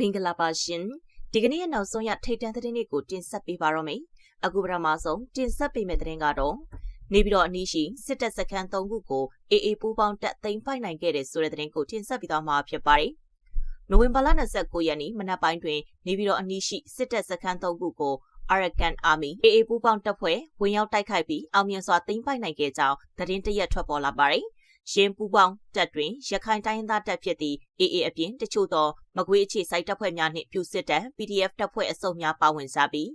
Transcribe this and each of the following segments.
မင်္ဂလာပါရှင်ဒီကနေ့ရဲ့နောက်ဆုံးရထိတ်တန့်သတင်းတွေကိုတင်ဆက်ပေးပါရမယ်အခုပထမဆုံးတင်ဆက်ပေးမယ့်သတင်းကတော့နေပြီးတော့အနည်းရှိစစ်တပ်စခန်း၃ခုကိုအေအေပူးပေါင်းတပ်သိမ်းပိုက်နိုင်ခဲ့တဲ့ဆိုတဲ့သတင်းကိုတင်ဆက်ပေးသွားမှာဖြစ်ပါတယ်နိုဝင်ဘာလ29ရက်နေ့မနက်ပိုင်းတွင်နေပြီးတော့အနည်းရှိစစ်တပ်စခန်း၃ခုကို Arakan Army AA ပူးပေါင်းတပ်ဖွဲ့ဝင်ရောက်တိုက်ခိုက်ပြီးအောင်မြင်စွာသိမ်းပိုက်နိုင်ခဲ့ကြောင်းသတင်းတရက်ထွက်ပေါ်လာပါတယ်။ ရင်းပူပေါင်းတပ်တွင်ရခိုင်တိုင်းရင်းသားတပ်ဖြစ်သည့် AA အပြင်တချို့သောမကွေးအခြေစိုက်တပ်ဖွဲ့များနှင့်ပြူစစ်တပ် PDF တပ်ဖွဲ့အစုံများပါဝင်ကြပြီး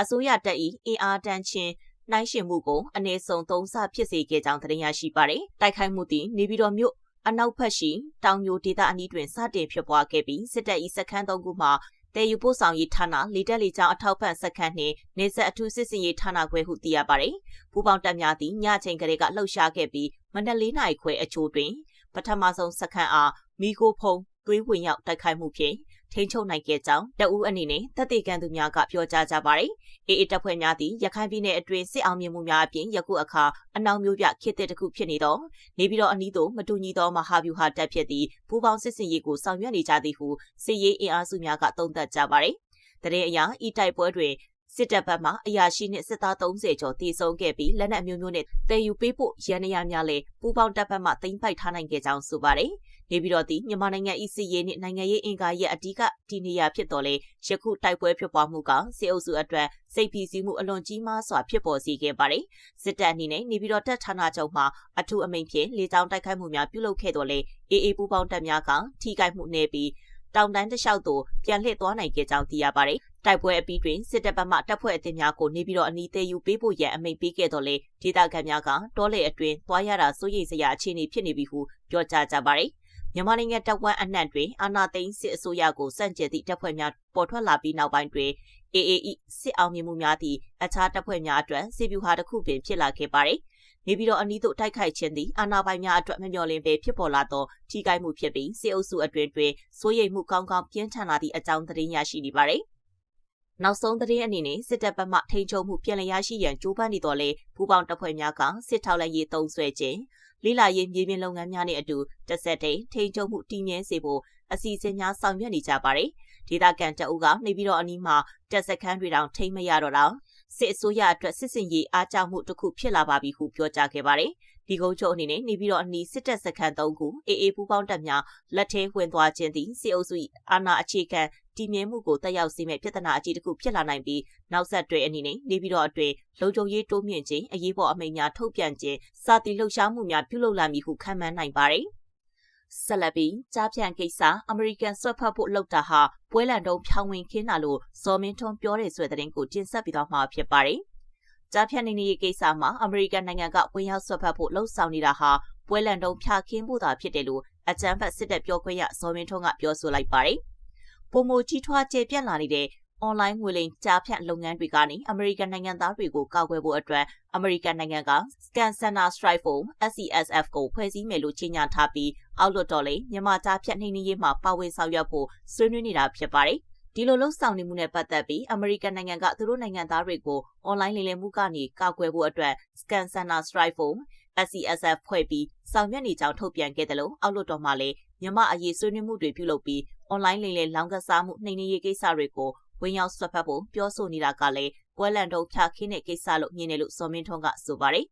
အစိုးရတပ်၏အင်အားတန်းချင်းနှိုင်းရှင်မှုကိုအနည်းဆုံးသုံးဆဖြစ်စေခဲ့ကြောင်းသတင်းရရှိပါတယ်။တိုက်ခိုက်မှုသည်နေပြည်တော်မြို့အနောက်ဘက်ရှိတောင်မျိုးဒေသအနီးတွင်စတင်ဖြစ်ပွားခဲ့ပြီးစစ်တပ်၏စခန်းသုံးခုမှ တည်ယူပို့ဆောင်ရေးဌာနလေတက်လေကြောင်းအထောက်ပံ့စခန်းနှင့်နေဆက်အထူးစစ်စင်ရေးဌာနခွဲဟုသိရပါတယ်။ပူပေါင်းတပ်များသည်ညချိန်ကလေးကလှုပ်ရှားခဲ့ပြီးမနက်၄နာရီခွဲအချို့တွင်ပထမဆုံးစခန်းအားမီကိုဖုံသွေးဝင်ရောက်တိုက်ခိုက်မှုဖြင့် ထိန်းချုပ်နိုင်ခဲ့ကြောင်းတအူးအနေနဲ့တပ်တေကန်သူများကပြောကြားကြပါတယ်။အေအေတပ်ဖွဲ့များသည်ရခိုင်ပြည်နယ်အတွင်းစစ်အောင်မြင်မှုများအပြင်ယခုအခါအနောက်မျိုးပြခေတ်တစ်ခုဖြစ်နေသောနေပြီးတော့အနီးသို့မတူညီသောမဟာဗျူဟာတပ်ဖြစ်သည့်ပူးပေါင်းစစ်စင်ရေးကိုဆောင်ရွက်နေကြသည်ဟုစစ်ရေးအင်အားစုများကသုံးသပ်ကြပါတယ်။တရင်အရာဤတိုက်ပွဲတွင် စစ်တပ်ဘက်မှအရာရှိနှင့်စစ်သား30ကျော်တည်ဆုံခဲ့ပြီးလက်နက်မျိုးမျိုးနဲ့တည်ယူပေးဖို့ရန်ရများလည်းပူးပေါင်းတပ်ဘက်မှတင်ပိုက်ထားနိုင်ခဲ့ကြောင်းဆိုပါတယ်။နေပြီးတော့ဒီမြန်မာနိုင်ငံဤစစ်ရေးနှင့်နိုင်ငံရေးအင်ကာရဲ့အဓိကဒီနေရာဖြစ်တော်လေယခုတိုက်ပွဲဖြစ်ပွားမှုကစစ်အုပ်စုအတွက်စိတ်ဖိစီးမှုအလွန်ကြီးမားစွာဖြစ်ပေါ်စေခဲ့ပါတယ်။စစ်တပ်အနေနဲ့နေပြီးတော့တပ်ဌာနချုပ်မှာအထူးအမိန့်ဖြင့်လေကြောင်းတိုက်ခိုက်မှုများပြုလုပ်ခဲ့တော်လေအေးအေးပူးပေါင်းတပ်များကထိခိုက်မှုနေပြီးတောင်တန်းတစ်လျှောက်သို့ပြန်လှည့်သွားနိုင်ခဲ့ကြောင်းသိရပါတယ်။ တိုက်ပွဲအပြီးတွင်စစ်တပ်ဘက်မှတပ်ဖွဲ့အသင်းများကိုနေပြီးတော့အနီးသေးယူပေးဖို့ရန်အမိန့်ပေးခဲ့တော့လေဒေသခံများကတောလေအတွင်းသွားရတာစိုးရိမ်စရာအခြေအနေဖြစ်နေပြီဟုပြောကြားကြပါတယ်။မြန်မာနိုင်ငံတပ်ဝမ်းအနှံ့တွင်အာဏာသိမ်းစစ်အစိုးရကိုစန့်ကျင်သည့်တပ်ဖွဲ့များပေါ်ထွက်လာပြီးနောက်ပိုင်းတွင် AAE စစ်အောင်မြင်မှုများသည့်အခြားတပ်ဖွဲ့များအတွက်စစ်ဗျူဟာတစ်ခုပင်ဖြစ်လာခဲ့ပါတယ်။နေပြီးတော့အနီးသို့တိုက်ခိုက်ခြင်းသည်အာဏာပိုင်များအတွက်မမျှော်လင့်ပဲဖြစ်ပေါ်လာသောထိခိုက်မှုဖြစ်ပြီးစစ်အုပ်စုအတွင်တွင်စိုးရိမ်မှုကောင်းကောင်းပြင်းထန်လာသည့်အကြောင်းသတင်းရရှိနေပါသည် နောက်ဆုံးသတင်းအနေနဲ့စစ်တပ်ဘက်မှထိန်းချုပ်မှုပြန်လည်ရရှိရန်ကြိုးပမ်းနေတော်လဲပူပေါင်းတပ်ဖွဲ့များကစစ်ထောက်လှမ်းရေးသုံးဆွဲခြင်းလိလာရေးမြေပြင်လုပ်ငန်းများနဲ့အတူတစ်ဆက်တည်းထိန်းချုပ်မှုတည်မြဲစေဖို့အစီအစဉ်များဆောင်ရွက်နေကြပါတယ်။ဒေသခံတအုပ်ကနေပြီးတော့အနီးမှာတက်စခန်းတွေတောင်ထိမ့်မရတော့တော့စစ်အစိုးရအတွက်စစ်စင်ရေးအားကြောင့်မှုတစ်ခုဖြစ်လာပါပြီဟုပြောကြားခဲ့ပါတယ်။ ဒီကုန်းချုပ်အနေနဲ့နေပြီးတော့အနီးစစ်တပ်စခန်း၃ခုအေအေပူပေါင်းတပ်များလက်ထဲဝင်သွားခြင်းသည်စစ်အုပ်စုအာဏာအခြေခံတည်မြဲမှုကိုတက်ရောက်စေမဲ့ပြဿနာအကြီးတစ်ခုဖြစ်လာနိုင်ပြီးနောက်ဆက်တွဲအနေနဲ့နေပြီးတော့အတွင်လုံခြုံရေးတိုးမြင့်ခြင်းအရေးပေါ်အမိန့်များထုတ်ပြန်ခြင်းစသည်လှုပ်ရှားမှုများပြုလုပ်လာမည်ဟုခန့်မှန်းနိုင်ပါတယ်။ဆက်လက်ပြီးကြားဖြန့်ကိစ္စအမေရိကန်ဆွတ်ဖတ်ဖို့လှုပ်တာဟာပွဲလန်တုံးဖြောင်းဝင်ခင်းတာလို့ဇော်မင်းထွန်းပြောတဲ့ဆိုတဲ့သတင်းကိုတင်ဆက်ပြီးတော့မှာဖြစ်ပါတယ်။ ကြားဖြန့်နေနေကိစ္စမှာအမေရိကန်နိုင်ငံကဝင်ရောက်ဆွတ်ဖတ်ဖို့လှုံ့ဆော်နေတာဟာပွဲလန်တုံးဖြာခင်းဖို့သာဖြစ်တယ်လို့အကြမ်းဖက်စစ်တပ်ပြောခွင့်ရဇော်မင်းထွန်းကပြောဆိုလိုက်ပါတယ်။ပုံမကြီးထွားကျေပြန့်လာနေတဲ့အွန်လိုင်းငွေလိမ်ကြားဖြတ်လုပ်ငန်းတွေကနေအမေရိကန်နိုင်ငံသားတွေကိုကာကွယ်ဖို့အတွက်အမေရိကန်နိုင်ငံက Scan Center Strike Force SCSF ကိုဖွဲ့စည်းမယ်လို့ကြေညာထားပြီးအောက်လွှတ်တော်လည်းမြန်မာကြားဖြတ်နှိမ်နင်းရေးမှာပါဝင်ဆောင်ရွက်ဖို့ဆွေးနွေးနေတာဖြစ်ပါတယ်။ ဒီလိုလှုပ်ဆောင်နေမှုနဲ့ပတ်သက်ပြီးအမေရိကန်နိုင်ငံကသူတို့နိုင်ငံသားတွေကိုအွန်လိုင်းလိမ်လည်မှုကနေကာကွယ်ဖို့အတွက် Scan Center Strike Force SCSF ဖွဲ့ပြီးဆောင်ရွက်နေကြောင်းထုတ်ပြန်ခဲ့တယ်လို့အောက်လွှတ်တော်မှာလည်းမြမအရေးဆွေးနွေးမှုတွေပြုလုပ်ပြီးအွန်လိုင်းလိမ်လည်လောင်းကစားမှုနှိမ်နင်းရေးကိစ္စတွေကိုဝင်ရောက်ဆွတ်ဖက်ဖို့ပြောဆိုနေတာကလည်းပွဲလန်တုံးဖြာခင်းတဲ့ကိစ္စလို့မြင်တယ်လို့စောမင်းထွန်းကဆိုပါတယ်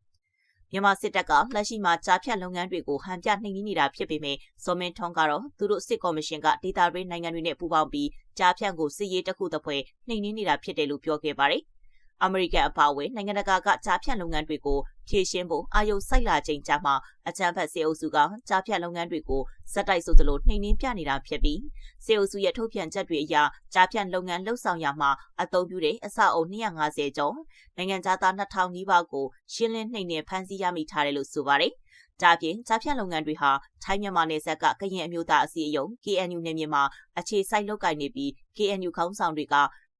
မြန်မာစစ်တပ်ကလက်ရှိမှာကြားဖြတ်လုပ်ငန်းတွေကိုဟန်ပြနှိမ်နင်းနေတာဖြစ်ပေမဲ့ဇော်မင်းထွန်းကတော့သူတို့စစ်ကော်မရှင်ကဒေတာရေးနိုင်ငံတွေနဲ့ပူးပေါင်းပြီးကြားဖြတ်ကိုစစ်ရေးတစ်ခုတစ်ဖွဲနှိမ်နင်းနေတာဖြစ်တယ်လို့ပြောခဲ့ပါတယ် အမေရိကန်အပါအဝင်နိုင်ငံတကာကကြားဖြတ်လုပ်ငန်းတွေကိုဖြည့်ရှင်းဖို့အာရုံစိုက်လာချိန်ကြာမှအကြမ်းဖက်စေအုပ်စုကကြားဖြတ်လုပ်ငန်းတွေကိုစက်တိုက်ဆိုသလိုနှိမ်နင်းပြနေတာဖြစ်ပြီးစေအုပ်စုရဲ့ထုတ်ပြန်ချက်တွေအရကြားဖြတ်လုပ်ငန်းလှုပ်ဆောင်ရမှာအသုံးပြုတဲ့အဆောက်အုံ250ကျော်နိုင်ငံသား2000နီးပါးကိုရှင်းလင်းနှိမ်နင်းဖမ်းဆီးရမိထားတယ်လို့ဆိုပါတယ်။ဒါပြင်ကြားဖြတ်လုပ်ငန်းတွေဟာထိုင်းမြန်မာနယ်စပ်ကကရင်အမျိုးသားအစည်းအရုံး KNU နယ်မြေမှာအခြေစိုက်လုပ်ကိုင်နေပြီး KNU ခေါင်းဆောင်တွေက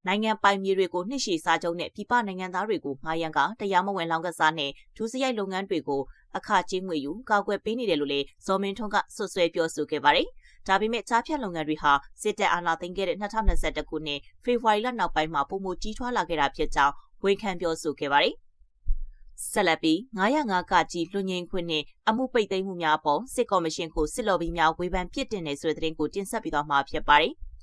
နိုင်ငံပိုင်မြေတွေကိုနှစ်ရှည်စာချုပ်နဲ့ပြည်ပနိုင်ငံသားတွေကိုငှားရမ်းကတရားမဝင်လောင်းကစားနဲ့ဒူးစရိုက်လုပ်ငန်းတွေကိုအခကြေးငွေယူကောက်ွယ်ပေးနေတယ်လို့လည်းဇော်မင်းထွန်းကဆွဆွဲပြောဆိုခဲ့ပါတယ်။ဒါပေမဲ့ကြားဖြတ်လုပ်ငန်းတွေဟာစစ်တပ်အာဏာသိမ်းခဲ့တဲ့2021ခုနှစ်ဖေဖော်ဝါရီလနောက်ပိုင်းမှာပုံမကြီးထွားလာခဲ့တာဖြစ်ကြောင်းဝန်ခံပြောဆိုခဲ့ပါတယ်။ဆက်လက်ပြီး905ကကြီးလွန်ငင်းခွင့်နဲ့အမှုပိတ်သိမ်းမှုများအပေါ်စစ်ကော်မရှင်ကိုစစ်လော်ဘီများဝေဖန်ပြစ်တင်နေဆိုတဲ့သတင်းကိုတင်ဆက်ပြီးတော့မှာဖြစ်ပါတယ်။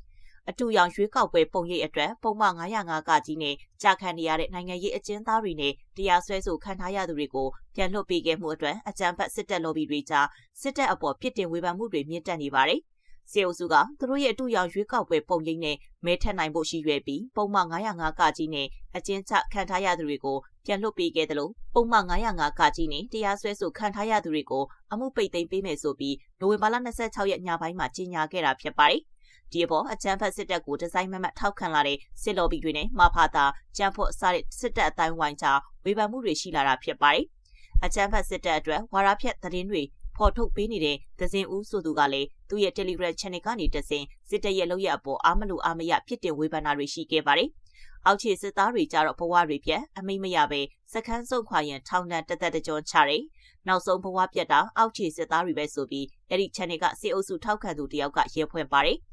အတူရောင်ရွေးကောက်ပွဲပုံရိပ်အတွက်ပုံမှန်905ကကြီးနဲ့ကြာခံနေရတဲ့နိုင်ငံရေးအကျဉ်းသားတွေနဲ့တရားစွဲဆိုခံထားရသူတွေကိုပြန်လွှတ်ပေးခဲ့မှုအတွက်အကြံဖတ်စစ်တပ်လော်ဘီတွေကြားစစ်တပ်အပေါ်ပြစ်တင်ဝေဖန်မှုတွေမြင့်တက်နေပါတယ်။စေအုပ်စုကသူတို့ရဲ့အတူရောင်ရွေးကောက်ပွဲပုံရိပ်နဲ့မဲထက်နိုင်ဖို့ရှိရွယ်ပြီးပုံမှန်905ကကြီးနဲ့အကျဉ်းချခံထားရသူတွေကိုပြန်လွှတ်ပေးခဲ့တယ်လို့ပုံမှန်905ကကြီးနဲ့တရားစွဲဆိုခံထားရသူတွေကိုအမှုပိတ်သိမ်းပေးမယ်ဆိုပြီးနိုဝင်ဘာလ26ရက်ညပိုင်းမှာကြေညာခဲ့တာဖြစ်ပါတယ်။ ဒီအပေါ်အကြမ်းဖက်စစ်တပ်ကိုဒီဇိုင်းမမတ်ထောက်ခံလာတဲ့စစ်လော်ဘီတွေနဲ့မာဖာတာကြမ်းဖို့အစားတဲ့စစ်တပ်အတိုင်းဝိုင်းချဝေဖန်မှုတွေရှိလာတာဖြစ်ပါတယ်။အကြမ်းဖက်စစ်တပ်အတွက်ဝါရဖြတ်သတင်းတွေဖော်ထုတ်ပေးနေတဲ့ဒဇင်ဦးဆိုသူကလည်းသူ့ရဲ့ Telegram Channel ကနေတဆင်စစ်တပ်ရဲ့လုပ်ရအပေါ်အားမလို့အားမရဖြစ်တင်ဝေဖန်တာတွေရှိခဲ့ပါတယ်။အောက်ခြေစစ်သားတွေကြတော့ဘဝတွေပြက်အမိမ့်မရပဲစခန်းဆုံးခွာရင်ထောင်ဒဏ်တသက်တကြွချတယ်။နောက်ဆုံးဘဝပြက်တာအောက်ခြေစစ်သားတွေပဲဆိုပြီးအဲ့ဒီ channel ကစေအုပ်စုထောက်ခံသူတယောက်ကရဲဖွင့်ပါတယ်။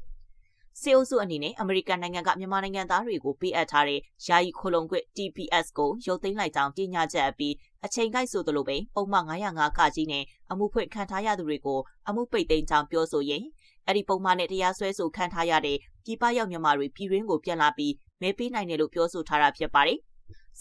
စေအုပ်စုအနေနဲ့အမေရိကန်နိုင်ငံကမြန်မာနိုင်ငံသားတွေကိုပေးအပ်ထားတဲ့ယာယီခိုလုံခွင့် TPS ကိုရုပ်သိမ်းလိုက်ကြောင်းကြေညာချက်အပြီးအချိန်ကိုက်ဆိုသလိုပဲပုံမှန်905ကကြီးနဲ့အမှုဖွင့်ခံထားရသူတွေကိုအမှုပိတ်သိမ်းကြောင်းပြောဆိုရင်အဲ့ဒီပုံမှန်နဲ့တရားစွဲဆိုခံထားရတဲ့ပြည်ပရောက်မြန်မာတွေပြည်ရင်းကိုပြန်လာပြီးမဲပေးနိုင်တယ်လို့ပြောဆိုထားတာဖြစ်ပါတယ်။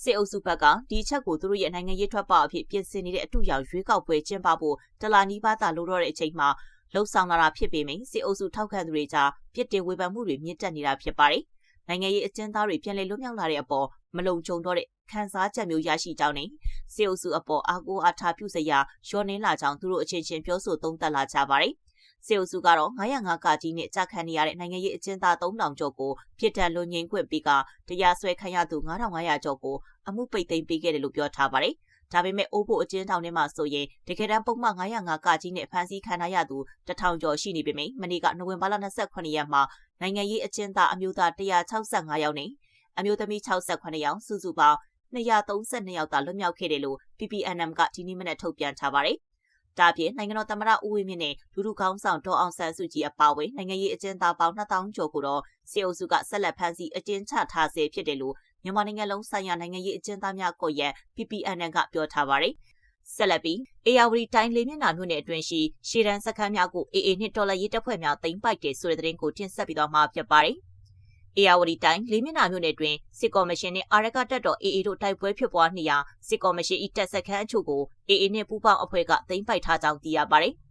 စစ်အုပ်စုဘက်ကဒီချက်ကိုသူတို့ရဲ့နိုင်ငံရေးထွက်ပေါက်အဖြစ်ပြင်ဆင်နေတဲ့အတူရောက်ရွေးကောက်ပွဲကျင်းပဖို့တလာနီးပါးသာလိုတော့တဲ့အချိန်မှာ လှုပ်ဆောင်လာတာဖြစ်ပေမယ့်စစ်အုပ်စုထောက်ခံသူတွေကြားပြစ်တင်ဝေဖန်မှုတွေမြင့်တက်နေတာဖြစ်ပါတယ်။နိုင်ငံရေးအကျဉ်းသားတွေပြန်လည်လွတ်မြောက်လာတဲ့အပေါ်မလုံခြုံတော့တဲ့ခံစားချက်မျိုးရရှိကြောင်းနဲ့စေအုပ်စုအပေါ်အားကိုးအားထားပြုစရာရောနှင်းလာကြောင်းသူတို့အချင်းချင်းပြောဆိုသုံးသပ်လာကြပါတယ်။စေအုပ်စုကတော့905ကကြီးနဲ့ကြာခံနေရတဲ့နိုင်ငံရေးအကျဉ်းသား3000ကျော်ကိုပြစ်ဒဏ်လွန်ငင်းခွင့်ပြီးကတရားစွဲခံရသူ9500ကျော်ကိုအမှုပိတ်သိမ်းပေးခဲ့တယ်လို့ပြောထားပါတယ်။ ဒါပေမဲ့အိုးဖို့အကျဉ်းထောင်ထဲမှာဆိုရင်တကယ်တမ်းပုံမှန်905ကကြီးနဲ့ဖမ်းဆီးခံရသူတထောင်ကျော်ရှိနေပေမယ့်မနေ့ကနိုဝင်ဘာလ28ရက်မှာနိုင်ငံရေးအကျဉ်းသားအမျိုးသား165ယောက်နဲ့အမျိုးသမီး68ယောက်စုစုပေါင်း232ယောက်သာလွတ်မြောက်ခဲ့တယ်လို့ PPNM ကဒီနေ့မနေ့ထုတ်ပြန်ထားပါတယ်။ဒါပြင်နိုင်ငံတော်သမ္မတဦးဝင်းမြင့်နဲ့လူလူကောင်းဆောင်ဒေါ်အောင်ဆန်းစုကြည်အပါအဝင်နိုင်ငံရေးအကျဉ်းသားပေါင်း2000ကျော်ကိုတော့စေအုပ်စုကဆက်လက်ဖမ်းဆီးအကျဉ်းချထားဆဲဖြစ်တယ်လို့ မြန်မာနိုင်ငံလုံးဆိုင်ရာနိုင်ငံရေးအကျဉ်းသားများကော်ရက် PPNN ကပြောထားပါတယ်။ဆက်လက်ပြီးအေယာဝတီတိုင်းလေးမျက်နှာမြို့နယ်အတွင်းရှိရှေတန်းစခန်းများကို AA နှင့်တော်လှန်ရေးတပ်ဖွဲ့များသိမ်းပိုက်တယ်ဆိုတဲ့သတင်းကိုတင်ဆက်ပြီးတော့မှဖြစ်ပါတယ်။အေယာဝတီတိုင်းလေးမျက်နှာမြို့နယ်တွင်စစ်ကော်မရှင်နှင့်အာရကတပ်တော် AA တို့တိုက်ပွဲဖြစ်ပွားနေရာစစ်ကော်မရှင်၏တပ်စခန်းအချို့ကို AA နှင့်ပူးပေါင်းအဖွဲ့ကသိမ်းပိုက်ထားကြောင်းသိရပါတယ်။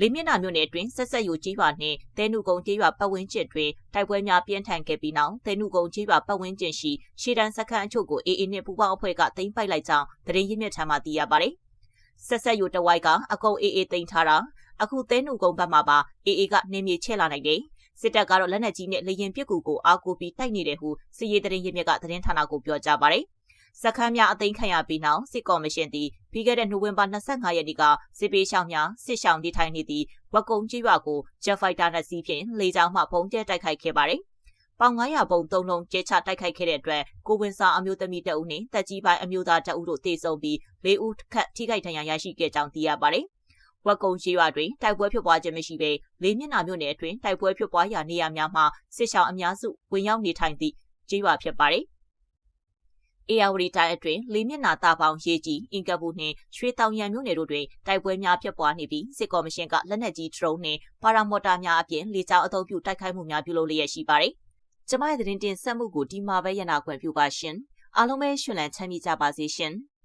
လေးမျက်နှာမြို့နယ်တွင်ဆက်ဆက်ယူကြီးရွာနှင့်တဲနုကုံကြီးရွာပတ်ဝန်းကျင်တွင်တိုက်ပွဲများပြင်းထန်ခဲ့ပြီးနောက်တဲနုကုံကြီးရွာပတ်ဝန်းကျင်ရှိရှေတန်းစခန်းအချို့ကို AA နှင့်ပူးပေါင်းအဖွဲ့ကသိမ်းပိုက်လိုက်ကြောင်းသတင်းရင်းမြစ်ထံမှသိရပါတယ်။ဆက်ဆက်ယူတဝိုက်ကအကုံ AA သိမ်းထားတာအခုသဲနုကုံဘက်မှာပါ AA ကနေမြေချဲ့လာနိုင်တယ်စစ်တပ်ကတော့လက်နက်ကြီးနဲ့လေရင်ပစ်ကူကိုအားကိုပြီးတိုက်နေတယ်ဟုစစ်ရေးတရင်ရမြက်ကသတင်းဌာနကိုပြောကြားပါတယ်။ စခန်းများအသိမ်းခံရပြီးနောက်စစ်ကော်မရှင်သည်ပြီးခဲ့တဲ့နိုဝင်ဘာ25ရက်နေ့ကစစ်ပေးရှောင်းများစစ်ရှောင်းနေထိုင်နေသည့်ဝက်ကုံကြီးရွာကိုဂျက်ဖိုက်တာနဲ့စီးဖြင့်လေကြောင်းမှပုံကျဲတိုက်ခိုက်ခဲ့ပါတယ်။ပေါင်900ပုံ3လုံးကျဲချတိုက်ခိုက်ခဲ့တဲ့အတွက်ကိုဝင်စာအမျိုးသမီးတအုပ်နှင့်တက်ကြီးပိုင်းအမျိုးသားတအုပ်တို့တေဆုံးပြီး၄ဦးခန့်ထိခိုက်ဒဏ်ရာရရှိခဲ့ကြောင်းသိရပါတယ်။ဝက်ကုံရှိရွာတွင်တိုက်ပွဲဖြစ်ပွားခြင်းမရှိဘဲလေးမျက်နှာမြို့နယ်အတွင်းတိုက်ပွဲဖြစ်ပွားရာနေရာများမှာစစ်ရှောင်းအများစုဝင်ရောက်နေထိုင်သည့်ကျေးရွာဖြစ်ပါတယ်။ အေယာဝတီတိုင်းအတွင်းလေးမျက်နှာတာပေါင်းရေးကြီးအင်ကပူနှင့်ရွှေတောင်ရံမြို့နယ်တို့တွင်တိုက်ပွဲများဖြစ်ပွားနေပြီးစစ်ကော်မရှင်ကလက်နက်ကြီးဒရုန်းနှင့်ပါရာမော်တာများအပြင်လေကြောင်းအသုံးပြုတိုက်ခိုက်မှုများပြုလုပ်လျက်ရှိပါတယ်။ကျမရဲ့သတင်းတင်ဆက်မှုကိုဒီမှာပဲရနာခွင့်ပြုပါရှင်။အားလုံးပဲရှင်လန်းချမ်းမြေ့ကြပါစေရှင်။